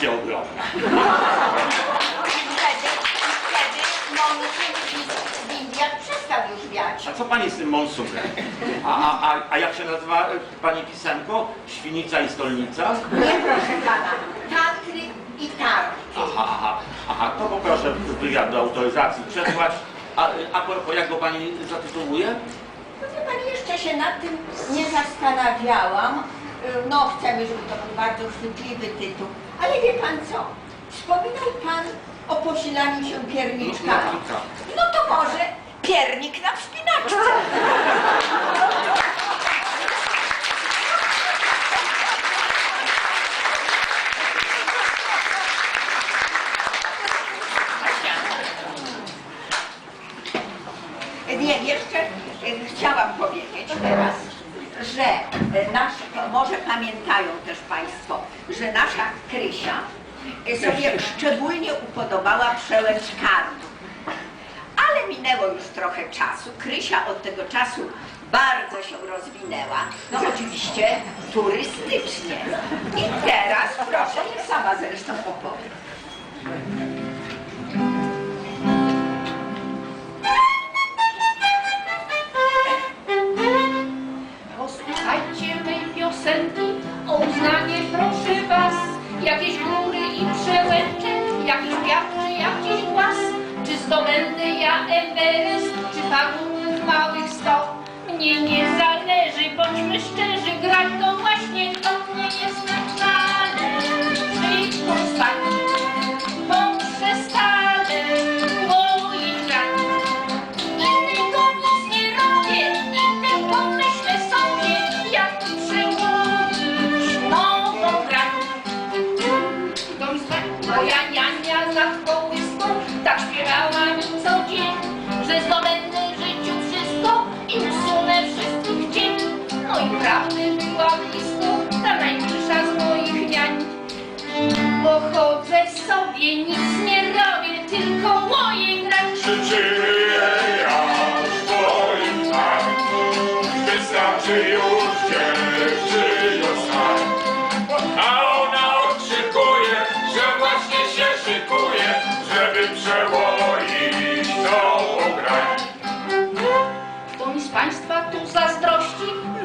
Jest ogromna. Wtedy, wtedy monsun w- w Indiach przestał już wiać. A co pani z tym monsunem? A, a, a, a jak się nazywa e, pani pisemko? Świnica i stolnica? Nie proszę pana, Tatry i Tarki. Aha, aha, aha, to poproszę wywiad do autoryzacji przesłać. A, a propos, jak go pani zatytułuje? No wie pan, jeszcze się nad tym nie zastanawiałam. Y, No, chcemy, żeby to był bardzo chwytliwy tytuł. Ale wie pan co? Wspominał pan o posilaniu się pierniczkami. No. No to może piernik na wspinaczce. Nie, jeszcze e, chciałam powiedzieć teraz, że e, nasz, może pamiętają też Państwo, że nasza Krysia e, sobie szczególnie upodobała przełęcz karm. Ale minęło już trochę czasu. Krysia od tego czasu bardzo się rozwinęła. No oczywiście turystycznie. I teraz proszę, niech sama zresztą opowie. Czy pagórków małych sto? Mnie nie zależy, bądźmy szczerzy,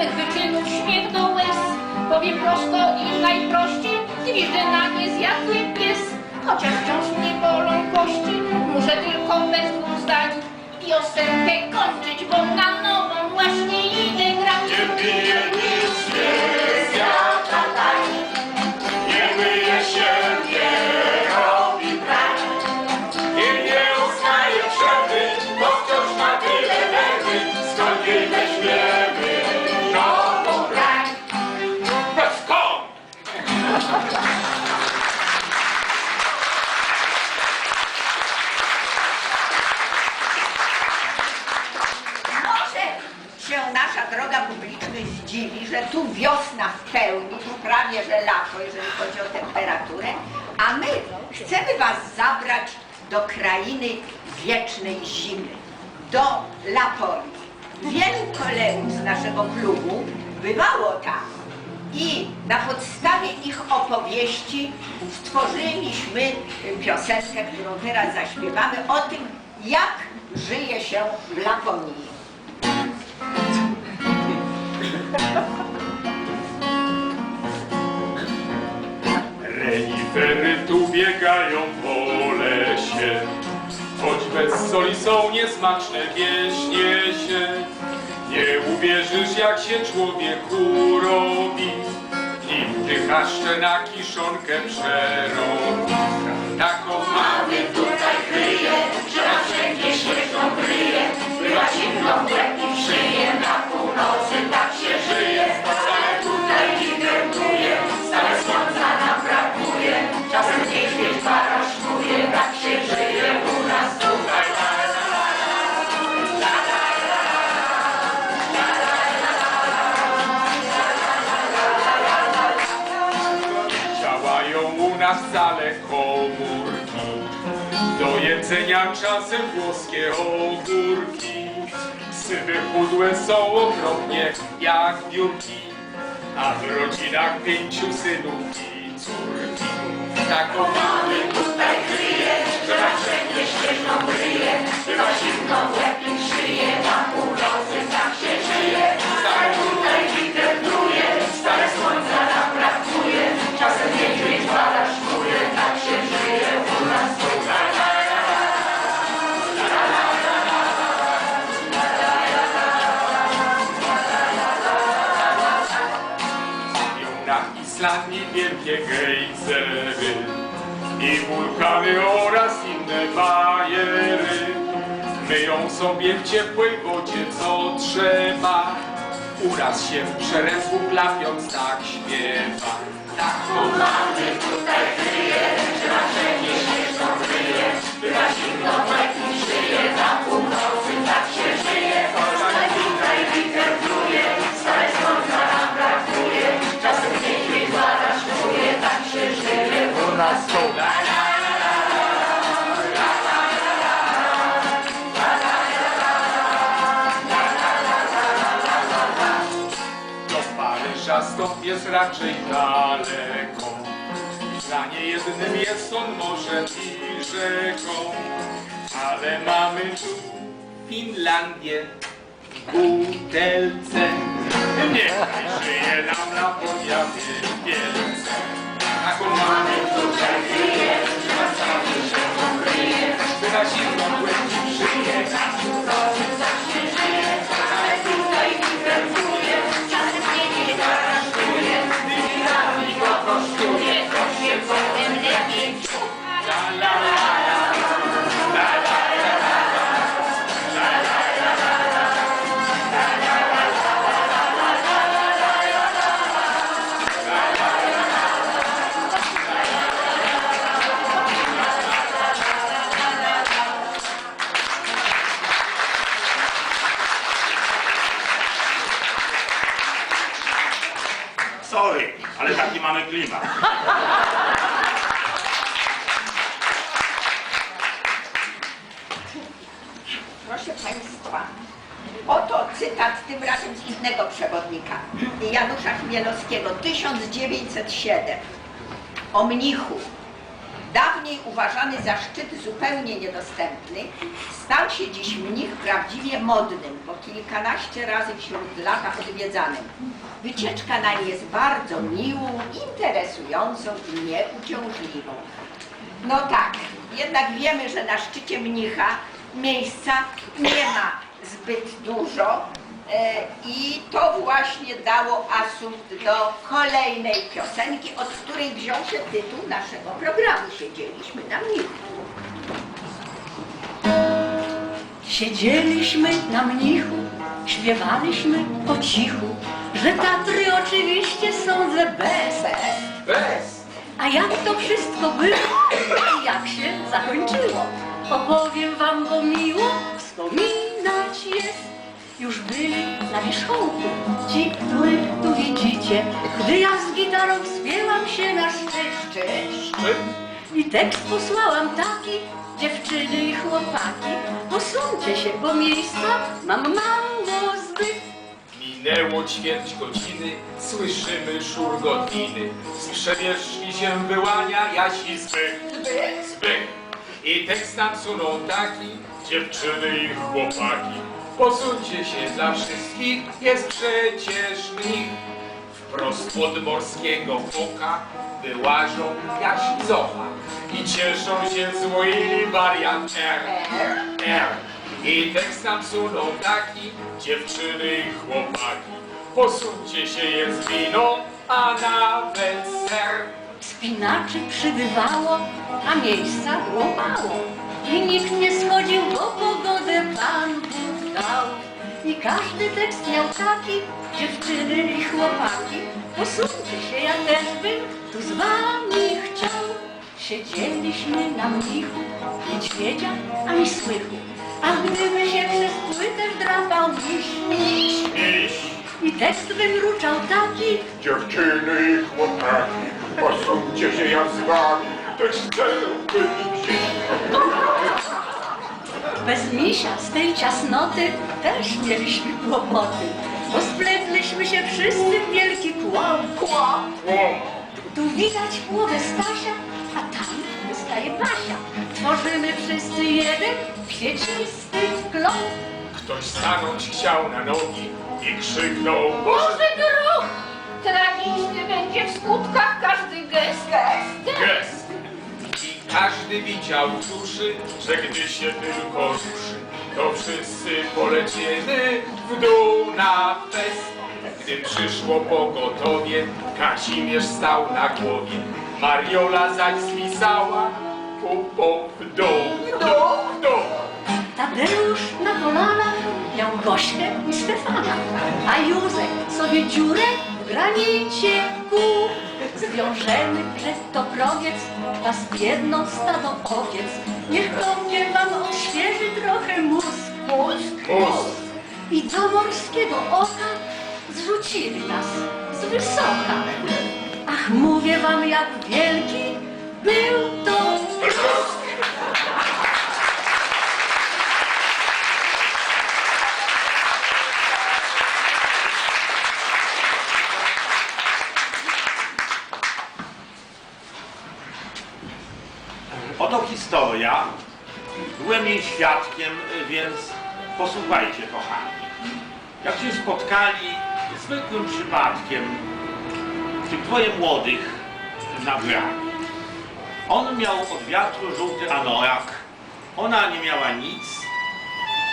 mych wyczynów śmiech do łez, powiem prosto i najprościej, gwiżdżę na nie zjadły pies. Chociaż wciąż mnie bolą kości, muszę tylko bez dwóch zdań piosenkę kończyć, bo na nową właśnie idę grać. Nie pije nic, nie nasza droga publiczność zdziwi, że tu wiosna w pełni, tu prawie że lato, jeżeli chodzi o temperaturę, a my chcemy Was zabrać do krainy wiecznej zimy, do Laponii. Wielu kolegów z naszego klubu bywało tam i na podstawie ich opowieści stworzyliśmy piosenkę, którą teraz zaśpiewamy o tym, jak żyje się w Laponii. Biegają po lesie, choć bez soli są niesmaczne wieśnie się. Nie uwierzysz, jak się człowieku robi, nim dychaszcze na kiszonkę przerobi. Taką mamy tutaj kryje, że na wszędzie śmieszną kryje, bywa zimno w łeb i szyję, na północy tak się żyje, Wcale komórki, do jedzenia czasem włoskie ogórki. Psy wychudłe są okropnie jak biurki, a w rodzinach pięciu synów i córki. taką mamy tutaj sobie w ciepłej wodzie co trzeba. U nas się w przerębu klapiąc tak śpiewa. Tak mamy tutaj kryje, że na wszędzie śnieżną kryje. Bywa zimno w łeb i szyje, na jest raczej daleko. Dla niejednym jest on morzem i rzeką. Ale mamy tu Finlandię w butelce. Niechaj żyje nam Laponia wielce. Taką mamy tutaj że na cały się pokryje. By na zimną głębi żyje, 1907, o mnichu. Dawniej uważany za szczyt zupełnie niedostępny, stał się dziś mnich prawdziwie modnym, po kilkanaście razy wśród lata odwiedzanym. Wycieczka nań jest bardzo miłą, interesującą i nieuciążliwą. No tak, jednak wiemy, że na szczycie mnicha miejsca nie ma zbyt dużo i to właśnie dało asumpt do kolejnej piosenki, od której wziął się tytuł naszego programu. Siedzieliśmy na mnichu. Siedzieliśmy na mnichu, śpiewaliśmy po cichu, że Tatry oczywiście są the best. Bez! A jak to wszystko było i jak się zakończyło, opowiem wam, bo miło wspominać jest. Już byli na wierzchołku ci, których tu widzicie, gdy ja z gitarą wspieram się na szczyt. Szczyt? I tekst posłałam taki, dziewczyny i chłopaki, posuńcie się, bo miejsca mam mało zbyt. Minęło ćwierć godziny, słyszymy szur godziny. Z przewierzchni się wyłania Jasi zbyk. Zbyk. I tekst nam sunął taki, dziewczyny i chłopaki. Posuńcie się dla wszystkich, jest przecież mnich. Wprost od morskiego oka wyłażą Jaś i cieszą się złoili wariant R. R. I tekst nam sunął taki, dziewczyny i chłopaki. Posuńcie się, jest wino, a nawet ser. Spinaczy przybywało, a miejsca było mało. I nikt nie schodził, bo pogodę Pan I każdy tekst miał taki, dziewczyny i chłopaki. Posuńcie się, ja też bym tu z wami chciał. Siedzieliśmy na mnichu, niedźwiedzia ani słychu. A gdyby się przez płytę wdrapał miś, i tekst wymruczał taki, dziewczyny i chłopaki, posuńcie się, ja z wami, też gdzieś. Bez misia z tej ciasnoty też mieliśmy kłopoty, bo spletliśmy się wszyscy w wielki. Łom, Tu widać głowę Stasia, a dodaje Basia. Tworzymy wszyscy jeden świecisty klon. Ktoś stanąć chciał na nogi i krzyknął Boże drogi, tragiczny będzie w skutkach każdy gest. Gest. gest. Każdy widział duszy, że gdy się tylko ruszy, to wszyscy poleciemy w dół na fest. Gdy przyszło pogotowie, Kazimierz stał na głowie, Mariola zaś zwisała pupą w dół, w dół, w dół. Tadeusz na kolanach miał Gośkę i Stefana, a Józek sobie dziurę w granicie kuł. Zwiążemy przez to prowiec was w jedno stado owiec. Niech kołnie wam odświeży trochę mózg. Mózg? Mózg. I do morskiego oka zrzucili nas z wysoka. Ach, mówię wam, jak wielki był to Oto więc posłuchajcie, kochani. Jak się spotkali zwykłym przypadkiem tych dwoje młodych na branie. On miał od wiatru żółty anorak, ona nie miała nic,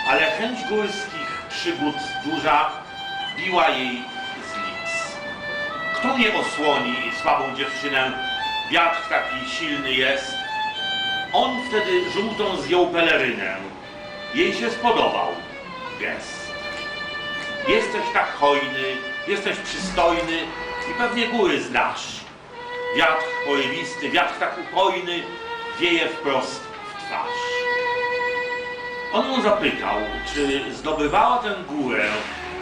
ale chęć górskich przygód duża biła jej z lic. Kto mnie osłoni, słabą dziewczynę? Wiatr taki silny jest. On wtedy żółtą zdjął pelerynę. Jej się spodobał gest. Jesteś tak hojny, jesteś przystojny i pewnie góry znasz. Wiatr porywisty, wiatr tak upojny wieje wprost w twarz. On ją zapytał, czy zdobywała tę górę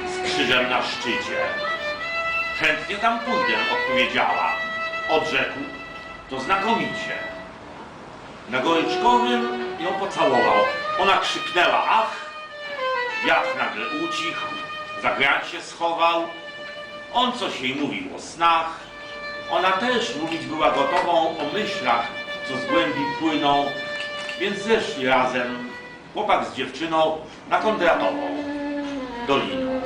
z krzyżem na szczycie. Chętnie tam pójdę, odpowiedziała. Odrzekł, to znakomicie. Na goryczkowym ją pocałował. Ona krzyknęła ach, wiatr nagle ucichł, za się schował. On coś jej mówił o snach. Ona też mówić była gotową o myślach, co z głębi płyną, więc zeszli razem, chłopak z dziewczyną, na Kondratową doliną.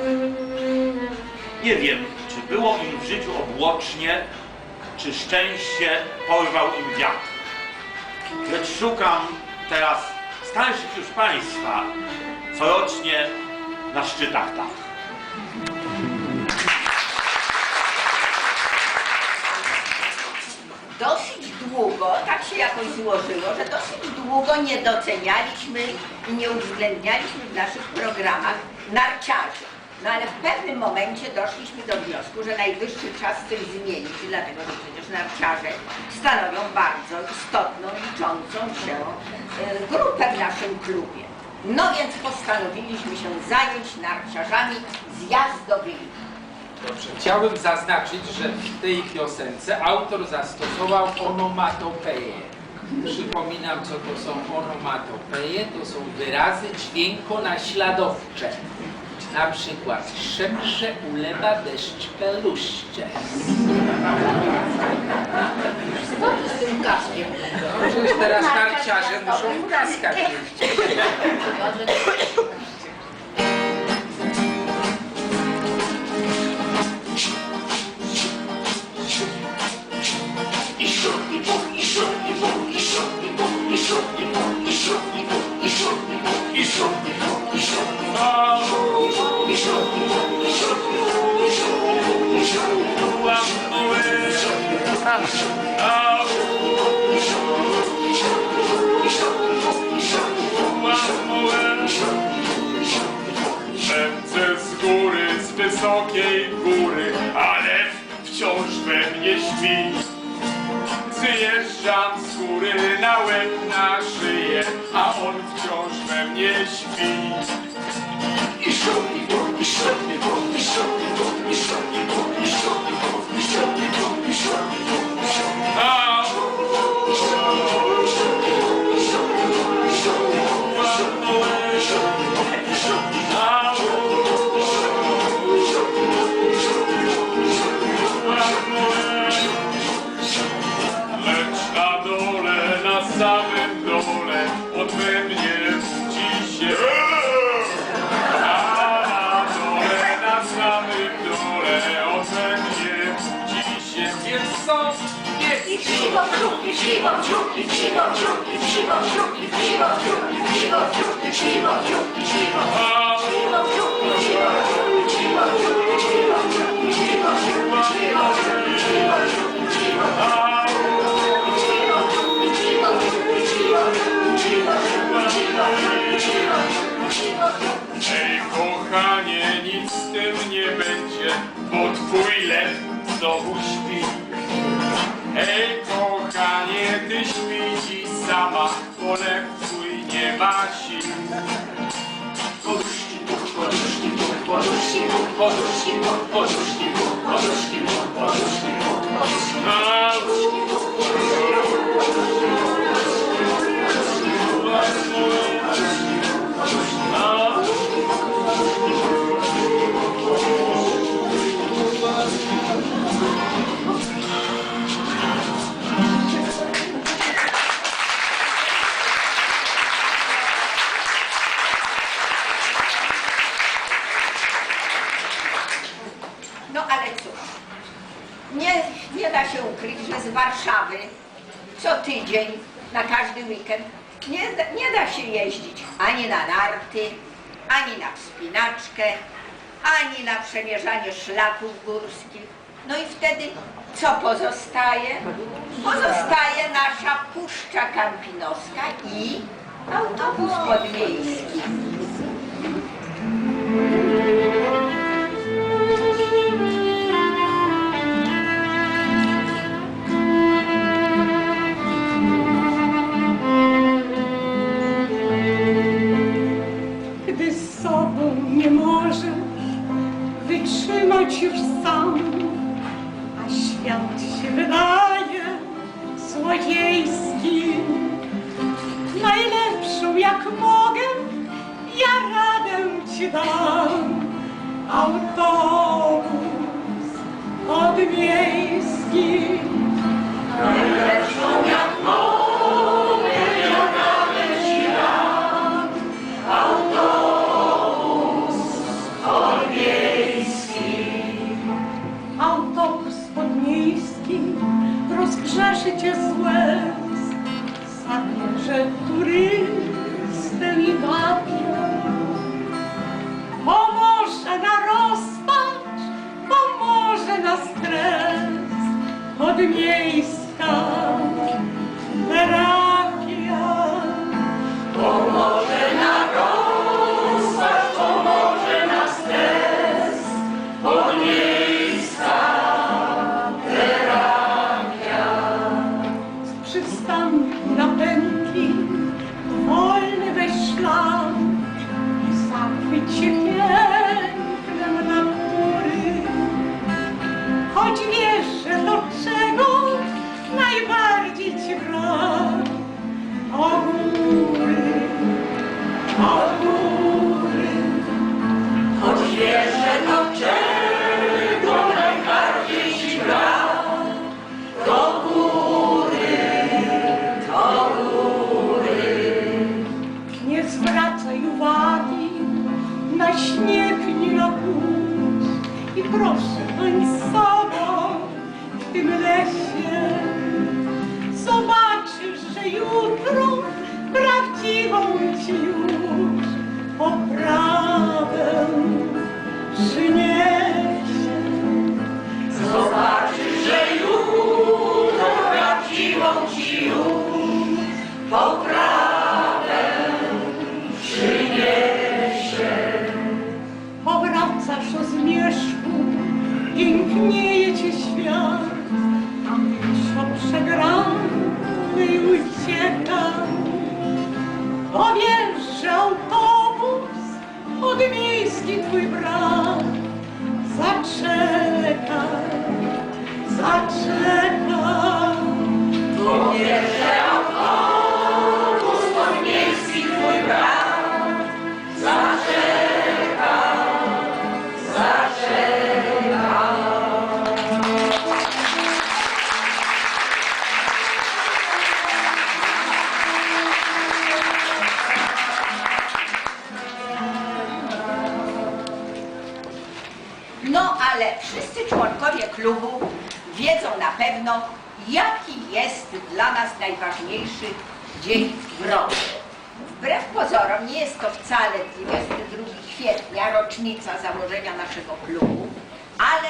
Nie wiem, czy było im w życiu obłocznie, czy szczęście porwał im wiatr. Lecz szukam teraz starszych już państwa, corocznie na szczytach tak. Dosyć długo, tak się jakoś złożyło, że dosyć długo nie docenialiśmy i nie uwzględnialiśmy w naszych programach narciarzy. No ale w pewnym momencie doszliśmy do wniosku, że najwyższy czas coś zmienić, dlatego że przecież narciarze stanowią bardzo istotną, liczącą się e, grupę w naszym klubie. No więc postanowiliśmy się zająć narciarzami zjazdowymi. Dobrze. Chciałbym zaznaczyć, że w tej piosence autor zastosował onomatopeje. Przypominam, co to są onomatopeje. To są wyrazy dźwiękonaśladowcze. Na przykład szepcze, ulewa, deszcz, peluszcze. Co z tym kaskiem? Przecież teraz narciarze muszą w kaskach jeździć. Ręce z góry, z wysokiej góry, ale wciąż we mnie śpi. Zjeżdżam z góry na łeb, na szyję, a on wciąż we mnie śpi. Siwo wśród, i siwo wśród, i siwo wśród, i siwo wśród, i siwo wśród, i siwo wśród, i siwo wśród, i siwo A wśród, i siwo wśród, i siwo wśród, i siwo wśród, i siwo wśród, i siwo wśród, i siwo wśród, i siwo Ej, kochanie, nic z tym nie będzie, bo twój lew znowu śpi. Ej, kochanie, ty śpi dziś sama, bo lew twój nie ma sił. Poduszki, poduszki, poduszki, poduszki, poduszki, poduszki, poduszki, przemierzanie szlaków górskich. No i wtedy co pozostaje? Pozostaje nasza Puszcza Kampinoska i autobus podmiejski. Wytrzymać już sam, a świat się wydaje złodziejski. Najlepszą jak mogę, ja radę ci dam. Autobus podmiejski. Najlepszą jak cię z łez, zabierze podmiejski klubu wiedzą na pewno, jaki jest dla nas najważniejszy dzień w roku. Wbrew pozorom nie jest to wcale 22 kwietnia, rocznica założenia naszego klubu, ale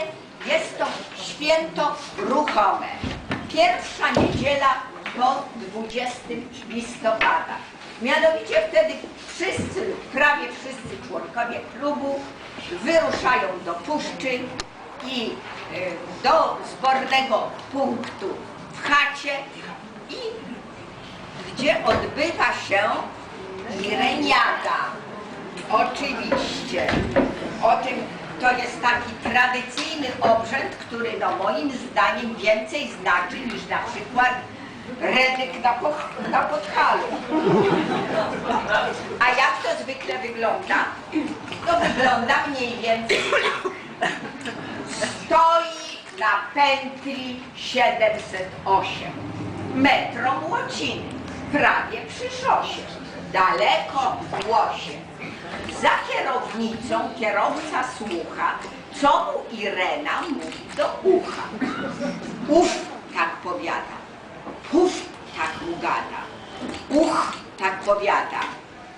jest to święto ruchome. Pierwsza niedziela po 20 listopada. Mianowicie wtedy wszyscy prawie wszyscy członkowie klubu wyruszają do puszczy i y, do zbornego punktu w chacie i gdzie odbywa się Ireniada. Oczywiście. O tym to jest taki tradycyjny obrzęd, który no moim zdaniem więcej znaczy niż na przykład redyk na, po- na podchalu. A jak to zwykle wygląda? To wygląda mniej więcej stoi na pętli 708 metro Młociny, prawie przy szosie, daleko w łosie. Za kierownicą kierowca słucha, co mu Irena mówi do ucha. Uf, tak powiada. Puf, tak mu gada. Uch, tak powiada.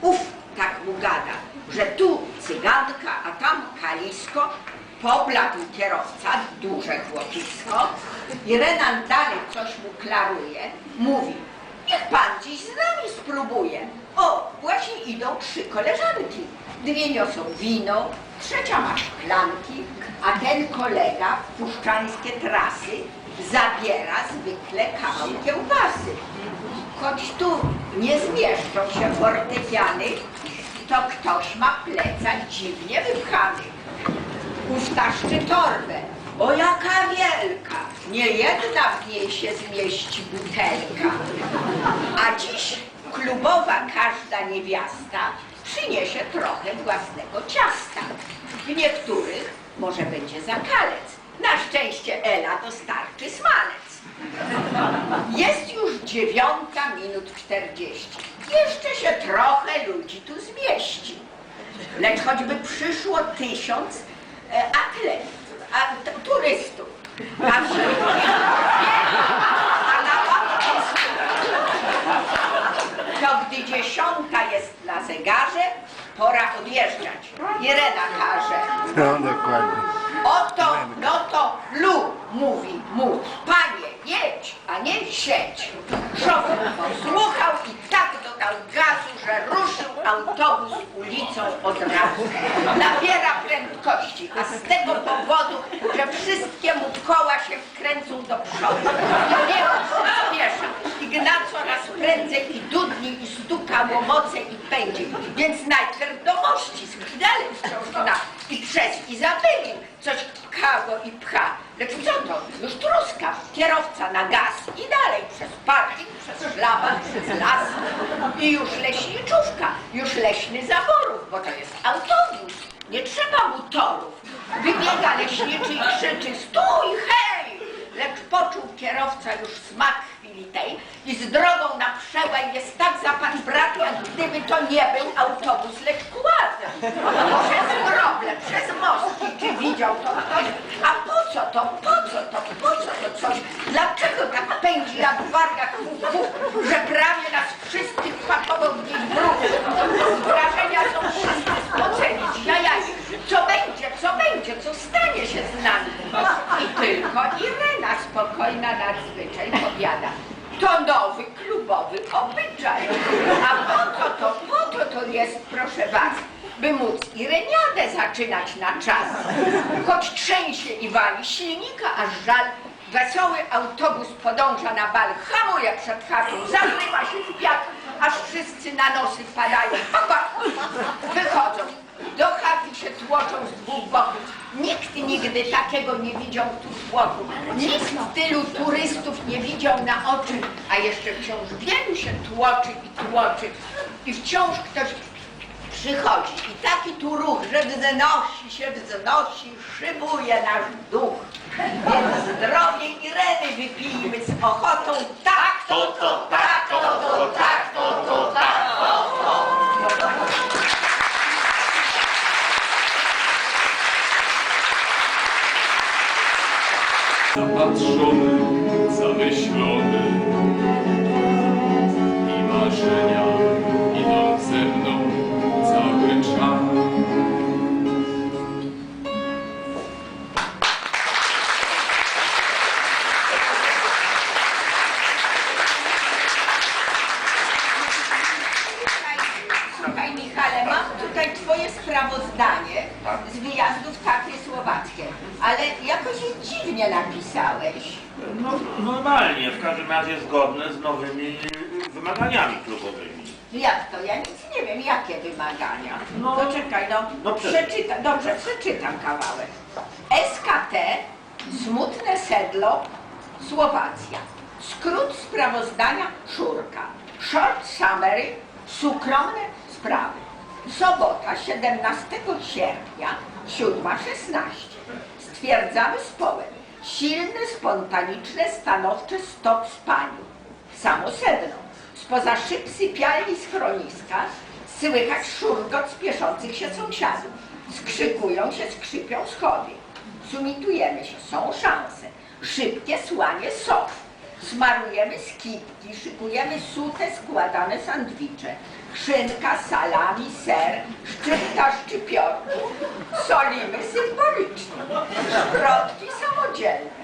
Uf, tak mu gada, że tu cyganka, a tam kalisko. Pobladł kierowca, duże chłopisko. Irena dalej coś mu klaruje. Mówi, niech pan dziś z nami spróbuje. O, właśnie idą trzy koleżanki. Dwie niosą wino, trzecia ma szklanki, a ten kolega w puszczańskie trasy zabiera zwykle kawał kiełbasy. Choć tu nie zmieszczą się fortepiany, to ktoś ma plecak dziwnie wypchany. Ustaszczy torbę, o jaka wielka, nie jedna w niej się zmieści butelka. A dziś klubowa każda niewiasta przyniesie trochę własnego ciasta. W niektórych może będzie zakalec. Na szczęście Ela dostarczy smalec. Jest już dziewiąta minut czterdzieści. Jeszcze się trochę ludzi tu zmieści. Lecz choćby przyszło tysiąc e, atletów, a, t- turystów, a nich a na to gdy dziesiąta jest na zegarze, pora odjeżdżać. Irena każe. No dokładnie. Oto, no to Lu mówi a nie siedź. Szofer posłuchał i tak dodał gazu, że ruszył autobus ulicą od razu. Nabiera prędkości, a z tego powodu, że wszystkie mu koła się wkręcą do przodu. I nie przyspiesza. Ignaco raz prędzej i dudni, i stuka łomoce i pędzi. Więc najpierw do mości, dalej wciąż na i przez Izabeli coś pchało i pcha. Lecz co to? Już truska. Kierowca na gaz i dalej przez parking, przez szlaban, przez las. I już leśniczówka, już leśny zaborów, bo to jest autobus. Nie trzeba mu torów. Wybiega leśniczy i krzyczy stój, hej! Lecz poczuł kierowca już smak chwili tej i z drogą na przełaj jest tak zapadł brat, jak gdyby to nie był autobus, lecz kład. Przez groble, przez mostki, czy widział to ktoś? A po co to, po co to, po co to coś? Dlaczego tak pędzi jak w wargach chłopów, że prawie nas wszystkich pakował gdzieś w ruch? Wrażenia są wszyscy spoceni, jajaj. Co będzie, co będzie, co stanie się z nami? I tylko Irena spokojna nadzwyczaj powiada. To nowy klubowy obyczaj. A po co to, po co to jest, proszę was, by móc Ireniadę zaczynać na czas. Choć trzęsie i wali silnika, aż żal, wesoły autobus podąża na bal, hamuje przed chatą, zagrywa się w wiatr, aż wszyscy na nosy padają. Hopa! Wychodzą. Do chaty się tłoczą z dwóch boków. Nikt nigdy takiego nie widział tu tłoku. Nikt tylu turystów nie widział na oczy, a jeszcze wciąż wielu się tłoczy i tłoczy. I wciąż ktoś przychodzi. I taki tu ruch, że wznosi się, wznosi, szybuje nasz duch. Więc zdrowie Ireny wypijmy z ochotą. Tak, to, to, tak, to, to, tak, to, to, tak, to, to. Zapatrzony, zamyślony i marzenia idą ze mną cały czas. Słuchaj, Michale, mam tutaj twoje sprawozdanie z wyjazdów Tatry Słowackie, ale jakoś je dziwnie napisałeś. No, normalnie, w każdym razie zgodne z nowymi wymaganiami klubowymi. Jak to? Ja nic nie wiem, jakie wymagania. No. to czekaj, no, No przeczytaj. przeczytam, dobrze, przeczytam kawałek. SKT, Smutne Sedlo, Słowacja. Skrót sprawozdania Szurka. Short summary, sukromne sprawy. Sobota, 17 sierpnia, 7.16. Stwierdzamy z połem. Silne, spontaniczne, stanowcze stop spaniu. Samo sedno. Spoza szyb sypialni schroniska słychać szurgot spieszących się sąsiadów. Skrzykują się, skrzypią schody. Sumitujemy się, są szanse. Szybkie słanie sow. Smarujemy skipki, szykujemy sute, składane sandwicze. Szynka, salami, ser, szczypta szczypiorku. Solimy symbolicznie. Szprotki samodzielne.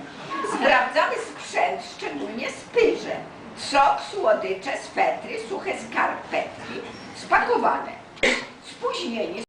Sprawdzamy sprzęt, szczególnie spyrze. Sok, słodycze, swetry, suche skarpetki spakowane. Spóźnienie